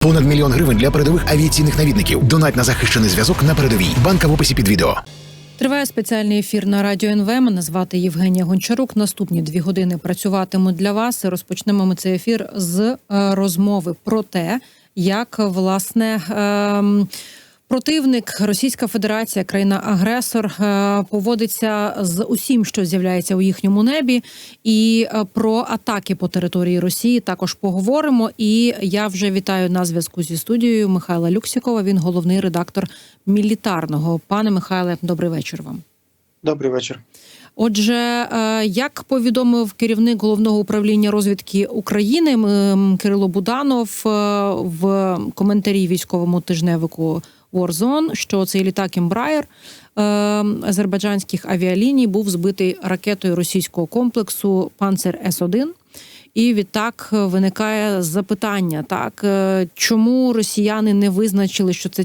Понад мільйон гривень для передових авіаційних навідників. Донать на захищений зв'язок на передовій. Банка в описі під відео. Триває спеціальний ефір на радіо НВ. Мене звати Євгенія Гончарук. Наступні дві години працюватимуть для вас. Розпочнемо ми цей ефір з е, розмови про те, як власне. ем, Противник Російська Федерація, країна-агресор, е, поводиться з усім, що з'являється у їхньому небі, і е, про атаки по території Росії також поговоримо. І я вже вітаю на зв'язку зі студією Михайла Люксікова. Він головний редактор мілітарного. Пане Михайле, добрий вечір вам. Добрий вечір. Отже, е, як повідомив керівник головного управління розвідки України Кирило Буданов в коментарі військовому тижневику Warzone, що цей літак Ембраєр азербайджанських авіаліній був збитий ракетою російського комплексу Панцер С 1 і відтак виникає запитання: так е, чому росіяни не визначили, що це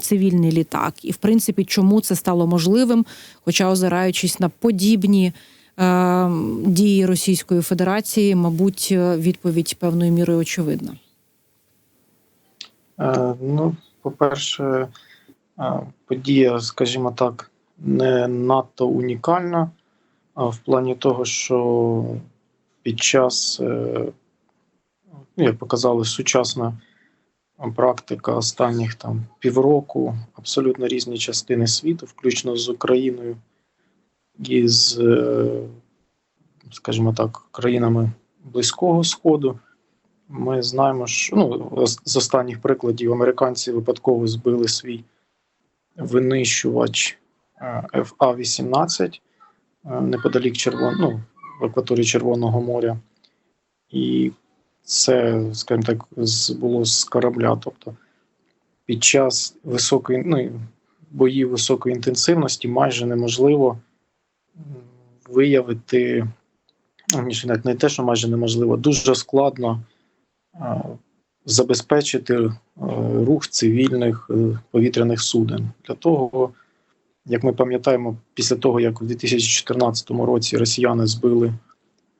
цивільний літак, і в принципі, чому це стало можливим, хоча озираючись на подібні е, дії Російської Федерації, мабуть, е, відповідь певною мірою очевидна. Е, ну, по-перше, е, подія, скажімо так, не надто унікальна в плані того, що під час, е, ну, як показала сучасна практика останніх там півроку, абсолютно різні частини світу, включно з Україною і з, е, скажімо так, країнами Близького Сходу. Ми знаємо, що ну, з- останніх прикладів американці випадково збили свій винищувач е, FA-18 е, неподалік Червон... ну, в акваторії Червоного моря. І це, скажімо так, було з корабля. Тобто під час високої ну, боїв високої інтенсивності майже неможливо виявити, ну, навіть не те, що майже неможливо, дуже складно забезпечити е, рух цивільних е, повітряних суден. Для того, як ми пам'ятаємо, після того, як у 2014 році росіяни збили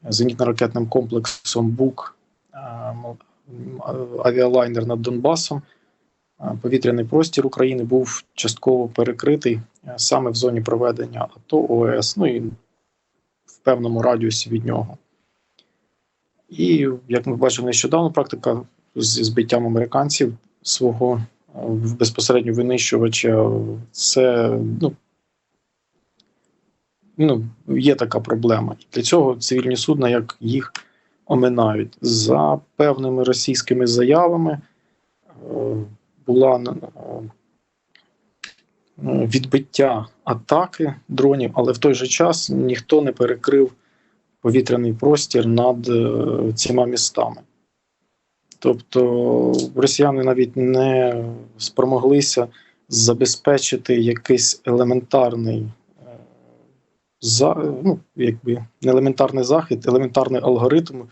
зенітно-ракетним комплексом БУК е, авіалайнер над Донбасом, е, повітряний простір України був частково перекритий е, саме в зоні проведення АТО ОС, ну і в певному радіусі від нього. І як ми бачимо нещодавно, практика з збиттям американців свого е, безпосередньо винищувача, це ну, ну, є така проблема. Для цього цивільні судна, як їх оминають. За певними російськими заявами е, була е, відбиття атаки дронів, але в той же час ніхто не перекрив повітряний простір над е, цими містами. Тобто росіяни навіть не спромоглися забезпечити якийсь елементарний е, за, ну, якби, елементарний захід, елементарний алгоритм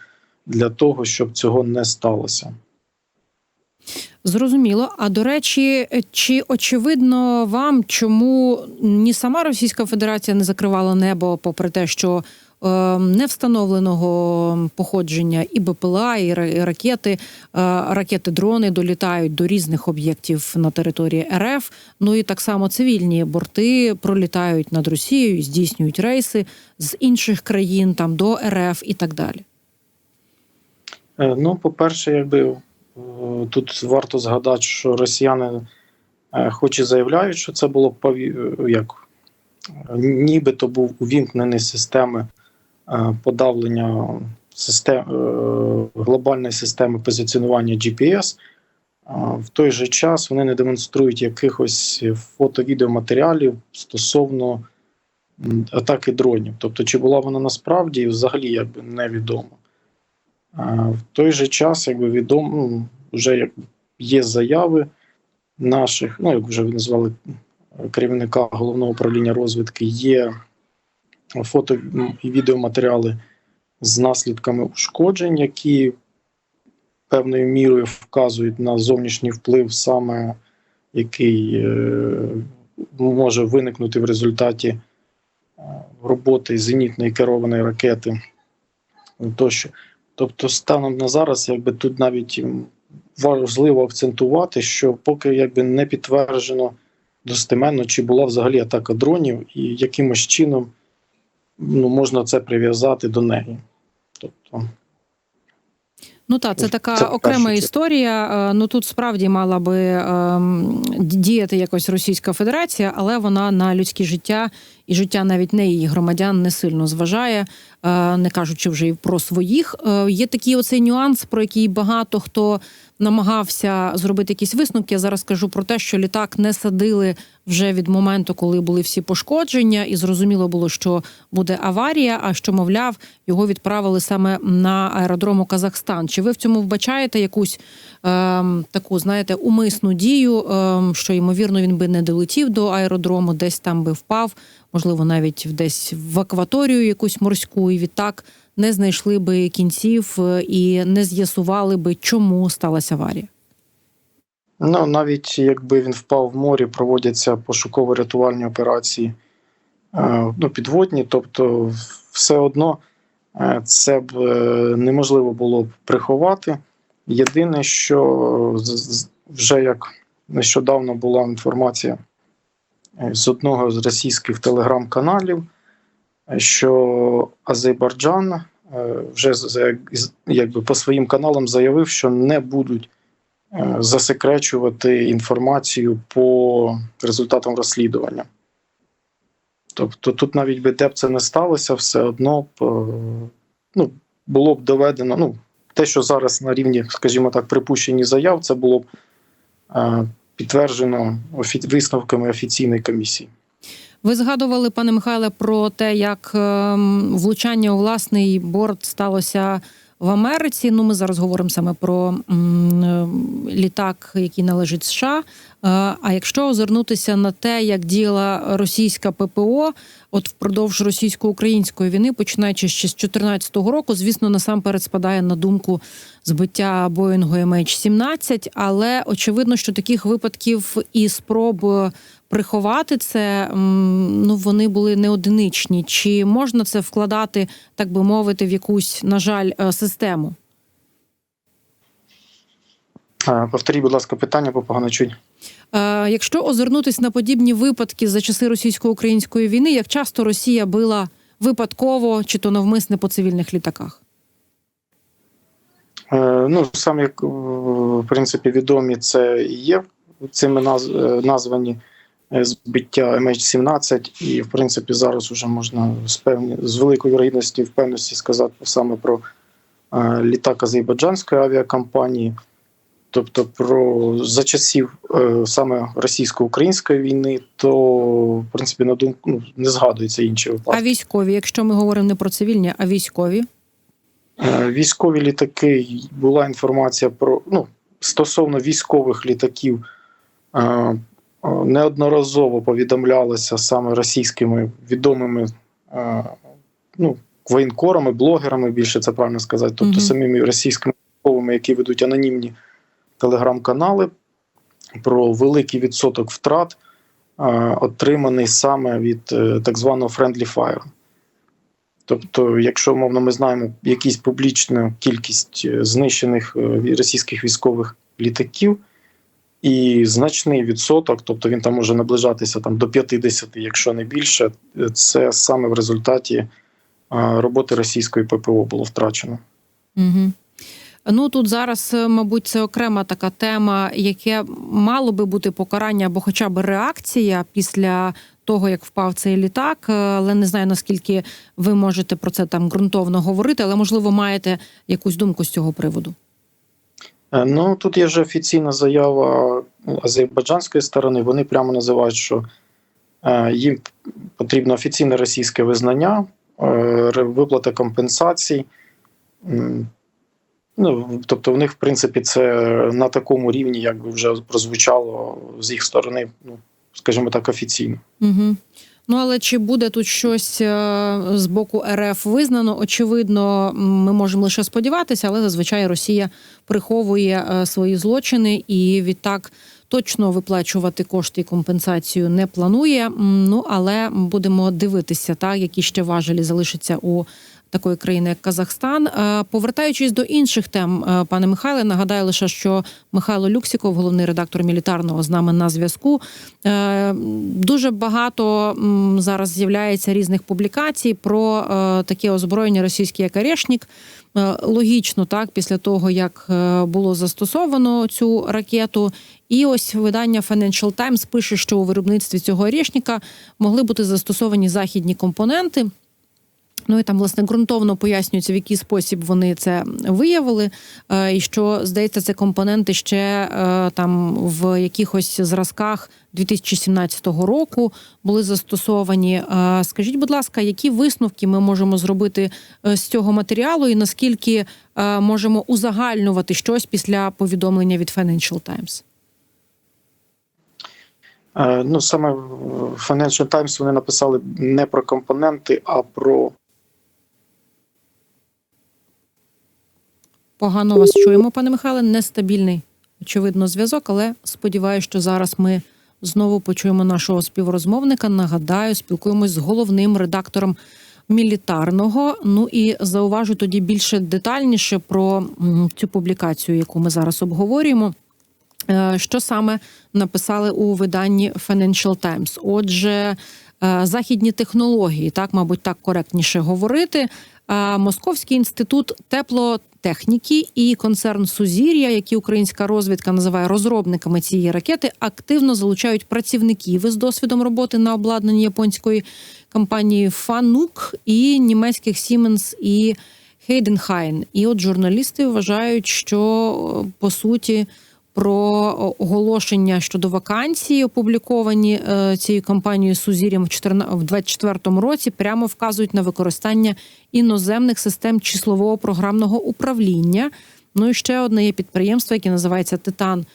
для того, щоб цього не сталося. Зрозуміло. А до речі, чи очевидно вам, чому ні сама Російська Федерація не закривала небо, попри те, що не встановленого походження і БПЛА, і ракети, е, ракети-дрони долітають до різних об'єктів на території РФ. Ну і так само цивільні борти пролітають над Росією, здійснюють рейси з інших країн там до РФ і так далі. Е, Ну, по-перше, якби е, тут варто згадати, що росіяни, хоч і заявляють, що це було як нібито був увімкнений системи подавлення систем, е, глобальної системи позиціонування GPS. В той же час вони не демонструють якихось фото-відеоматеріалів стосовно атаки дронів. Тобто, чи була вона насправді взагалі якби невідомо. В той же час, якби відомо, ну, вже як є заяви наших, ну як вже ви назвали керівника головного управління розвідки, є фото і відеоматеріали з наслідками ушкоджень, які певною мірою вказують на зовнішній вплив, саме який е, може виникнути в результаті е, роботи зенітної керованої ракети тощо. Тобто, станом на зараз, якби тут навіть важливо акцентувати, що поки якби не підтверджено достеменно, чи була взагалі атака дронів, і якимось чином ну, можна це прив'язати до неї. Тобто, Ну так, це така це окрема першу історія. Е, Ну тут справді мала би ем, діяти якось Російська Федерація, але вона на людське життя і життя навіть не її громадян не сильно зважає, е, не кажучи вже і про своїх. Е, Є такий оцей нюанс, про який багато хто намагався зробити якісь висновки. Я зараз кажу про те, що літак не садили вже від моменту, коли були всі пошкодження, і зрозуміло було, що буде аварія. А що мовляв, його відправили саме на аеродрому Казахстан. Чи ви в цьому вбачаєте якусь ем, таку, знаєте, умисну дію, ем, що ймовірно він би не долетів до аеродрому, десь там би впав, можливо, навіть десь в акваторію якусь морську, і відтак не знайшли би кінців е, і не з'ясували би, чому сталася аварія. Ну, навіть якби він впав в морі, проводяться пошуково-рятувальні операції е, ну, підводні, тобто все одно е, це б неможливо було б приховати. Єдине, що вже як нещодавно була інформація з одного з російських телеграм-каналів, е, що Азербайджан е, вже якби по своїм каналам заявив, що не будуть е, засекречувати інформацію по результатам розслідування. Тобто тут навіть би де б це не сталося, все одно б е, ну, було б доведено. Ну, те, що зараз на рівні, скажімо так, припущені заяв, це було б е, підтверджено висновками офіційної комісії. Ви згадували, пане Михайле, про те, як ем, влучання у власний борт сталося в Америці. Ну, ми зараз говоримо саме про е, літак, який належить США. Е, А якщо озирнутися на те, як діяла російська ППО, от впродовж російсько-української війни, починаючи ще з 2014 року, звісно, насамперед спадає на думку збиття Боїнгу MH17, але очевидно, що таких випадків і спроб приховати це ну вони були не одиничні. Чи можна це вкладати, так би мовити, в якусь, на жаль, е, систему? Е, Повторіть, будь ласка, питання, бо погано чуть. Е, Якщо озирнутись на подібні випадки за часи російсько-української війни, як часто Росія била випадково чи то навмисне по цивільних літаках? Е, Ну, саме в принципі відомі, це і є цими е, названі збиття MH17, і в принципі зараз вже можна з певні з великою вірогідністю впевненості сказати саме про літак азербайджанської авіакомпанії, тобто про за часів е, саме російсько-української війни, то в принципі на думку ну, не згадуються інші випадки. А військові, якщо ми говоримо не про цивільні, а військові? Е, Військові літаки була інформація про ну стосовно військових літаків. е, е, Неодноразово повідомлялося саме російськими відомими е, ну, воєнкорами, блогерами, більше це правильно сказати, тобто Мгм. самими російськими військовими, які ведуть анонімні телеграм-канали, про великий відсоток втрат, е, отриманий саме від е, так званого friendly fire. Тобто, якщо умовно ми знаємо якісь публічну кількість е, знищених російських військових літаків, і значний відсоток, тобто він там може наближатися там до 50, якщо не більше, це саме в результаті роботи російської ППО було втрачено. Угу. Ну тут зараз, е, мабуть, це окрема така тема, яке мало би бути покарання або хоча б реакція після того, як впав цей літак. Е, Але не знаю наскільки ви можете про це там ґрунтовно говорити, але можливо маєте якусь думку з цього приводу. Е, Ну тут є вже офіційна заява азербайджанської сторони. Вони прямо називають, що їм потрібно офіційне російське визнання, виплата компенсацій. Ну, тобто, в них, в принципі, це на такому рівні, як би вже прозвучало з їх сторони, ну скажімо так, офіційно. Угу. Ну але чи буде тут щось е, з боку РФ визнано? Очевидно, ми можемо лише сподіватися, але зазвичай Росія приховує е, свої злочини і відтак точно виплачувати кошти і компенсацію не планує. Ну але будемо дивитися, так які ще важелі залишаться у такої країни, як Казахстан. Е, Повертаючись до інших тем, е, пане Михайле, нагадаю лише, що Михайло Люксіков, головний редактор мілітарного, з нами на зв'язку. Е, Дуже багато зараз з'являється різних публікацій про таке озброєння російське як «Орешник». Е, Логічно, так, після того як було застосовано цю ракету, і ось видання Financial Times пише, що у виробництві цього «Орешника» могли бути застосовані західні компоненти. Ну і там власне ґрунтовно пояснюється, в який спосіб вони це виявили, е, і що здається, це компоненти ще е, там в якихось зразках 2017 року були застосовані. Е, Скажіть, будь ласка, які висновки ми можемо зробити з цього матеріалу, і наскільки можемо узагальнювати щось після повідомлення від Financial Times? Ну, саме Financial Times вони написали не про компоненти, а про Погано вас чуємо, пане Михайле. Нестабільний, очевидно, зв'язок, але сподіваюся, що зараз ми знову почуємо нашого співрозмовника. Нагадаю, спілкуємось з головним редактором мілітарного. Ну і зауважу тоді більше детальніше про цю публікацію, яку ми зараз обговорюємо. Е, Що саме написали у виданні Financial Times? Отже, е, західні технології, так, мабуть, так коректніше говорити. Е, Московський інститут теплотехніки і концерн Сузір'я, які українська розвідка називає розробниками цієї ракети, активно залучають працівників із досвідом роботи на обладнанні японської компанії Фанук і німецьких Siemens і Хейденхайн. І от журналісти вважають, що е, по суті про оголошення щодо вакансії, опубліковані е, цією компанією Сузір'ям в 14 в 24-му році, прямо вказують на використання іноземних систем числового програмного управління. Ну і ще одне є підприємство, яке називається Титан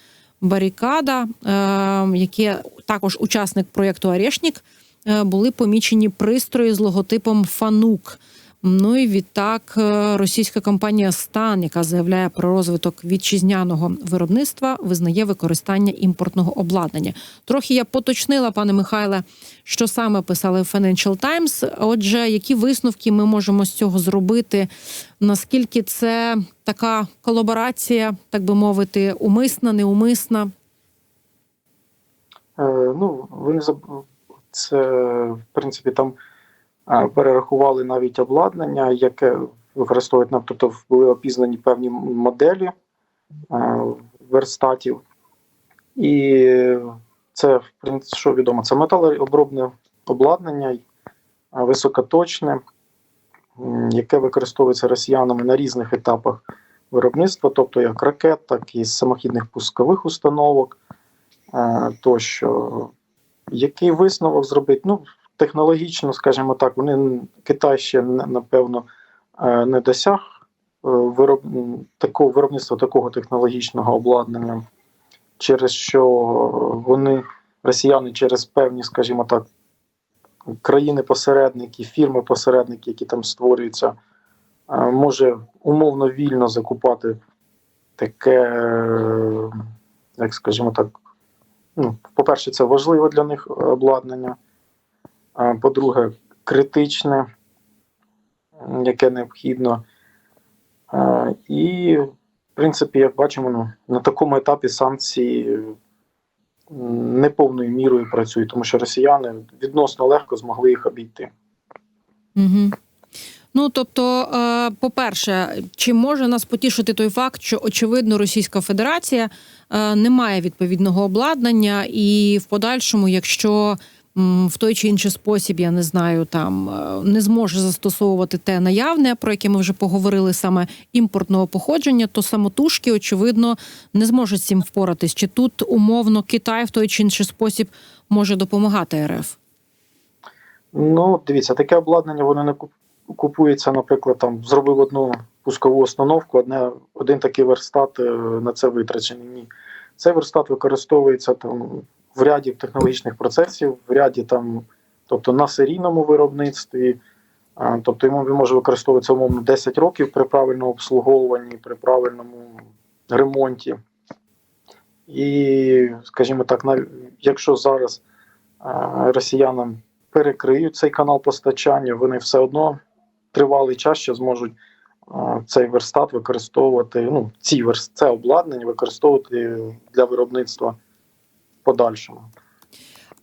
Барікада, е, яке також учасник проєкту Орешнік. Е, Були помічені пристрої з логотипом Фанук. Ну і відтак е, російська компанія Стан, яка заявляє про розвиток вітчизняного виробництва, визнає використання імпортного обладнання. Трохи я поточнила, пане Михайле, що саме писали в Financial Times. Отже, які висновки ми можемо з цього зробити? Наскільки це така колаборація, так би мовити, умисна, неумисна? Е, Ну, вони заб- це, в принципі, там перерахували навіть обладнання, яке використовують, нам, тобто були опізнані певні моделі е, верстатів. І це, в принципі, що відомо, це металообробне обладнання, е, високоточне, яке використовується росіянами на різних етапах виробництва, тобто як ракет, так і самохідних пускових установок е, тощо. Який висновок зробити? Ну, технологічно, скажімо так, вони Китай ще напевно е, не досяг е, вироб... такого виробництва такого технологічного обладнання, через що вони, росіяни, через певні, скажімо так, країни-посередники, фірми-посередники, які там створюються, е, може умовно вільно закупати таке, як скажімо так, ну, по-перше, це важливе для них обладнання. По-друге, критичне, яке необхідно. І, в принципі, як бачимо, ну, на такому етапі санкції м, не повною мірою працюють, тому що росіяни відносно легко змогли їх обійти. Угу. Ну тобто, е, по-перше, чи може нас потішити той факт, що очевидно Російська Федерація е, не має відповідного обладнання, і в подальшому, якщо в той чи інший спосіб, я не знаю, там е, не зможе застосовувати те наявне, про яке ми вже поговорили, саме імпортного походження, то самотужки, очевидно, не зможуть цим впоратись. Чи тут умовно Китай в той чи інший спосіб може допомагати РФ? Ну, дивіться, таке обладнання воно не купується, наприклад, там зробив одну пускову установку, одне, один такий верстат е, на це витрачений. Ні. Цей верстат використовується там в ряді технологічних процесів, в ряді там, тобто на серійному виробництві. Тобто йому він може використовуватися умовно 10 років при правильному обслуговуванні, при правильному ремонті. І, скажімо так, якщо зараз росіянам перекриють цей канал постачання, вони все одно тривалий час ще зможуть цей верстат використовувати. Ну, ці верс, це обладнання використовувати для виробництва подальшому.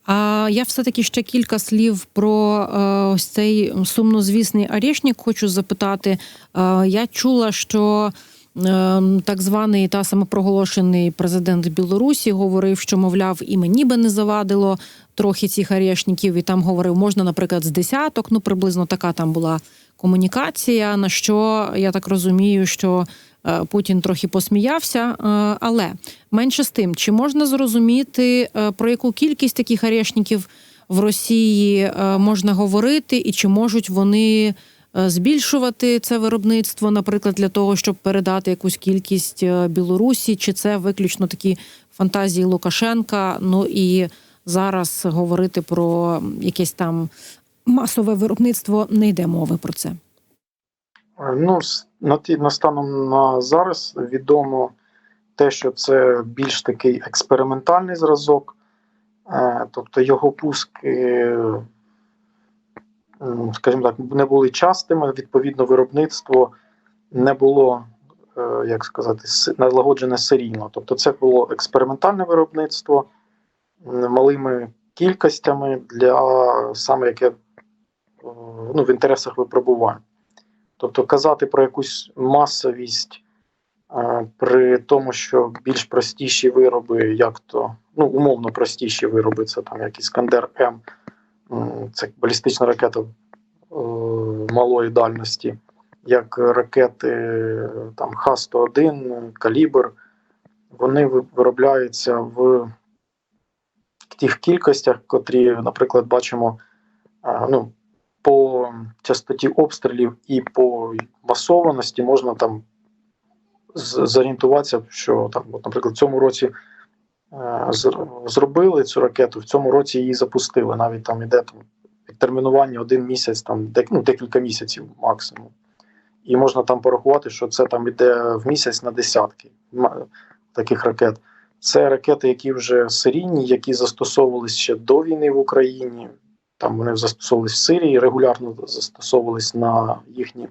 А я все-таки ще кілька слів про е, ось цей сумнозвісний Орешник хочу запитати. Е, я чула, що е, так званий та самопроголошений президент Білорусі говорив, що мовляв, і мені би не завадило трохи цих орешників, і там говорив, можна, наприклад, з десяток. Ну, приблизно така там була комунікація. На що я так розумію, що Путін трохи посміявся. Е, Але менше з тим, чи можна зрозуміти, е, про яку кількість таких орешників в Росії е, можна говорити, і чи можуть вони е, збільшувати це виробництво, наприклад, для того, щоб передати якусь кількість е, Білорусі, чи це виключно такі фантазії Лукашенка? Ну і зараз говорити про якесь там масове виробництво не йде мови про це. Е, Ну, на ті на станом на зараз відомо те, що це більш такий експериментальний зразок, Е, тобто його пуски, скажімо так, не були частими. Відповідно, виробництво не було, е, як сказати, налагоджене серійно. Тобто, це було експериментальне виробництво малими кількостями для саме яке е, ну, в інтересах випробувань. Тобто казати про якусь масовість е, при тому, що більш простіші вироби, як то ну, умовно простіші вироби, це там як Іскандер М, це балістична ракета е, малої дальності, як ракети там Х-101, Калібр, вони виробляються в тих кількостях, котрі, наприклад, бачимо е, ну, по частоті обстрілів і по масованості можна там зорієнтуватися, що там, от, наприклад, в цьому році е, зробили цю ракету, в цьому році її запустили. Навіть там іде там відтермінування один місяць, там дек, ну, декілька місяців максимум. І можна там порахувати, що це там іде в місяць на десятки таких ракет. Це ракети, які вже серійні, які застосовувалися ще до війни в Україні. Там вони застосовувались в Сирії, регулярно застосовувались на їхні е,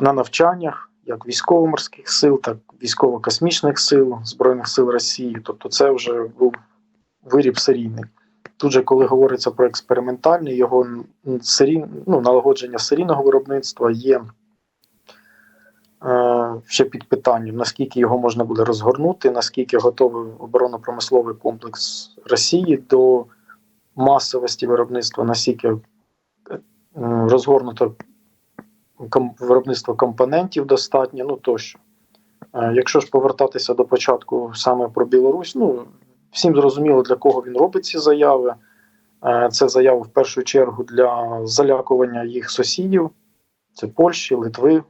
на навчаннях як військово-морських сил, так і військово-космічних сил Збройних сил Росії. Тобто, це вже був виріб серійний. Тут же, коли говориться про експериментальний, його серій, ну, налагодження серійного виробництва є ще під питанням, наскільки його можна буде розгорнути, наскільки готовий оборонно-промисловий комплекс Росії до масовості виробництва, наскільки е, розгорнуто виробництво компонентів достатньо, ну тощо. Е, Якщо ж повертатися до початку саме про Білорусь, ну всім зрозуміло, для кого він робить ці заяви. Е, Це заяви в першу чергу для залякування їх сусідів, це Польщі, Литви, е,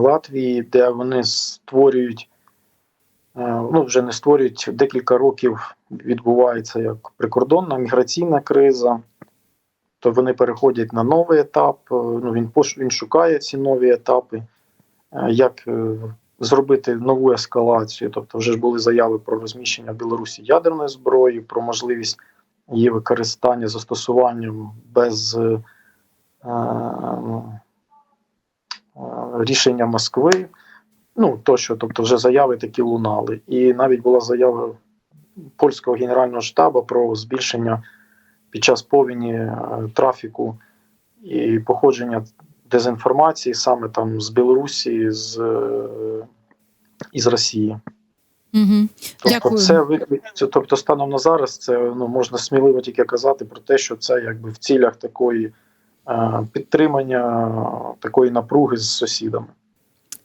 Латвії, де вони створюють, е, ну вже не створюють декілька років відбувається як прикордонна міграційна криза. То вони переходять на новий етап. е, Ну він він шукає ці нові етапи, е, як е, зробити нову ескалацію. Тобто, вже ж були заяви про розміщення в Білорусі ядерної зброї, про можливість її використання застосуванням без е, е, рішення Москви. Ну тощо, тобто, вже заяви такі лунали. І навіть була заява польського генерального штабу про збільшення під час повені е, трафіку і походження дезінформації саме там з Білорусі, з, е, із Росії. Угу. Тобто, Дякую. це це, тобто, станом на зараз, це ну можна сміливо тільки казати про те, що це якби в цілях такої підтримання такої напруги з сусідами.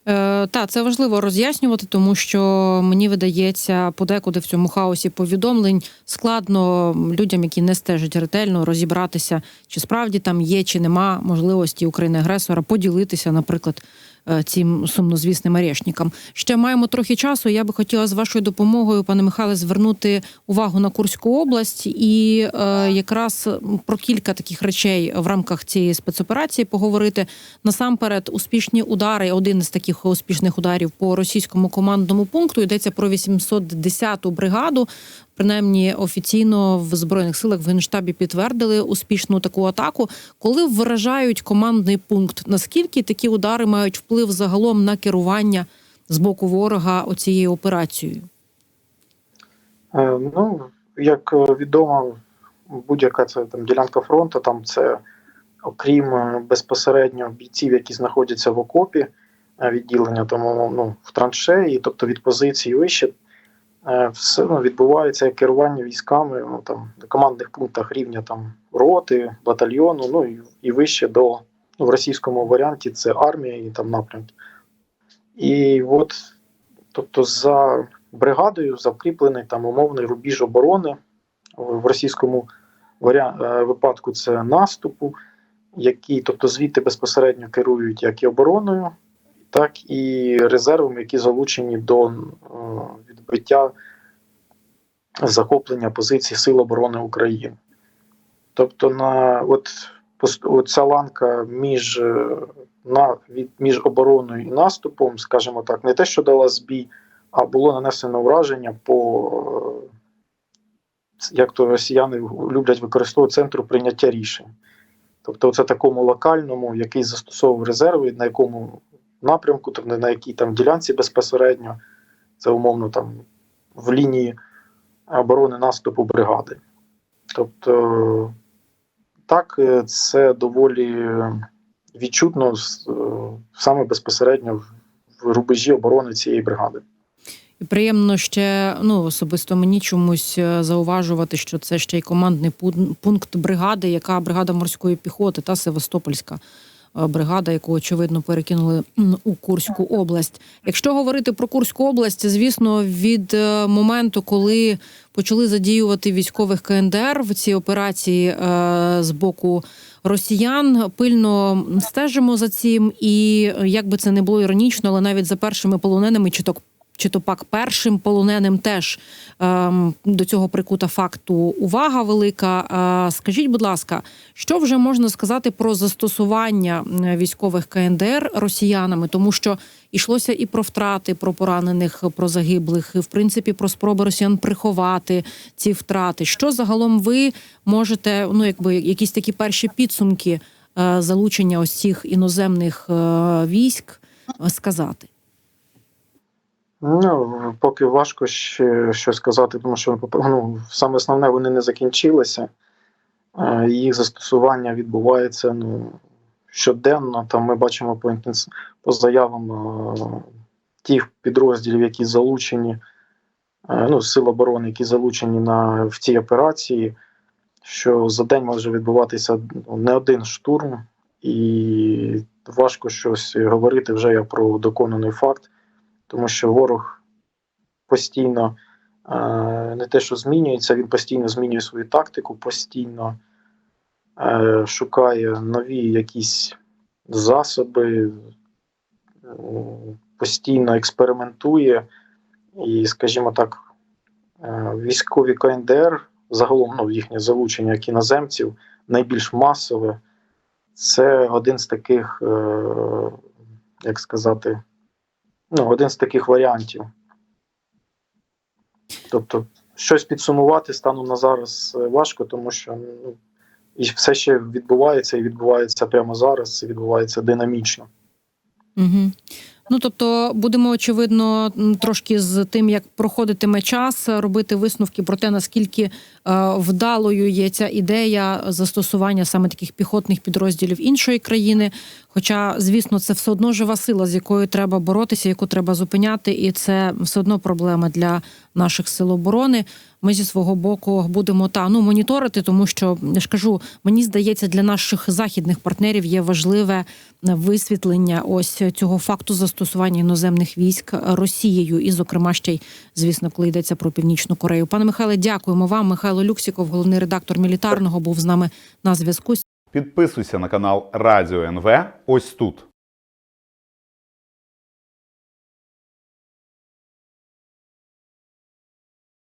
Е, та це важливо роз'яснювати, тому що мені видається, подекуди в цьому хаосі повідомлень складно людям, які не стежать ретельно, розібратися, чи справді там є, чи нема можливості України-агресора поділитися, наприклад, е, цим сумнозвісним орешникам. Ще маємо трохи часу. Я би хотіла з вашою допомогою, пане Михайле, звернути увагу на Курську область і е, якраз про кілька таких речей в рамках цієї спецоперації поговорити. Насамперед, успішні удари. Один із таких успішних ударів по російському командному пункту йдеться про 810-ту бригаду. Принаймні офіційно в збройних силах в генштабі підтвердили успішну таку атаку. Коли вражають командний пункт, наскільки такі удари мають вплив загалом на керування з боку ворога оцією операцією? Е, Ну, як е, відомо, будь-яка це там ділянка фронту, там це окрім е, безпосередньо бійців, які знаходяться в окопі відділення, тому ну, в траншеї, тобто від позиції вище, все ну, відбувається керування військами ну, там, на командних пунктах рівня там, роти, батальйону, ну і, і вище до ну, в російському варіанті це армія і там напрямки. І от, тобто, за бригадою закріплений там умовний рубіж оборони в російському варіа... е, випадку це наступу, які, тобто звідти безпосередньо керують як і обороною, так і резервами, які залучені до е, відбиття захоплення позицій Сил оборони України. Тобто, на от, от ланка між, е, на, від, між обороною і наступом, скажімо так, не те, що дала збій, а було нанесено враження по, е, як то росіяни люблять використовувати центру прийняття рішень. Тобто, це такому локальному, який застосовував резерви, на якому напрямку, тобто на якій там ділянці безпосередньо, це умовно там в лінії оборони наступу бригади. Тобто, так, е, це доволі відчутно е, саме безпосередньо в- рубежі оборони цієї бригади. І приємно ще ну особисто мені чомусь е, зауважувати, що це ще й командний пункт бригади, яка бригада морської піхоти та Севастопольська бригада, яку очевидно перекинули у Курську область. Якщо говорити про Курську область, звісно, від е, моменту, коли почали задіювати військових КНДР в цій операції е, з боку росіян, пильно стежимо за цим, і е, як би це не було іронічно, але навіть за першими полоненими чи то чи то пак першим полоненим теж ем, до цього прикута факту увага велика. Е, скажіть, будь ласка, що вже можна сказати про застосування військових КНДР росіянами, тому що йшлося і про втрати, про поранених, про загиблих, і, в принципі, про спроби росіян приховати ці втрати. Що загалом ви можете, ну якби якісь такі перші підсумки е, залучення ось цих іноземних е, військ е, сказати? Ну, поки важко ще щось сказати, тому що ну, саме основне вони не закінчилися. Е, Їх застосування відбувається ну, щоденно. Там ми бачимо по, інтенс... по заявам е, тих підрозділів, які залучені, е, ну, сил оборони, які залучені на, в цій операції, що за день може відбуватися ну, не один штурм, і важко щось говорити вже як про доконаний факт тому що ворог постійно е, не те, що змінюється, він постійно змінює свою тактику, постійно е, шукає нові якісь засоби, е, постійно експериментує. І, скажімо так, е, військові КНДР, загалом ну, їхнє залучення як іноземців, найбільш масове. Це один з таких, е, як сказати, ну, один з таких варіантів. Тобто, щось підсумувати станом на зараз е, важко, тому що ну, і все ще відбувається і відбувається прямо зараз, і відбувається динамічно. Угу. Ну тобто будемо очевидно трошки з тим, як проходитиме час, робити висновки про те, наскільки е, вдалою є ця ідея застосування саме таких піхотних підрозділів іншої країни. Хоча, звісно, це все одно жива сила, з якою треба боротися, яку треба зупиняти, і це все одно проблема для наших сил оборони. Ми зі свого боку будемо та ну моніторити, тому що я ж кажу, мені здається, для наших західних партнерів є важливе висвітлення ось цього факту застосування іноземних військ Росією, і, зокрема, ще й звісно, коли йдеться про північну Корею. Пане Михайле, дякуємо вам. Михайло Люксіков, головний редактор мілітарного, був з нами на зв'язку. Підписуйся на канал Радіо НВ ось тут.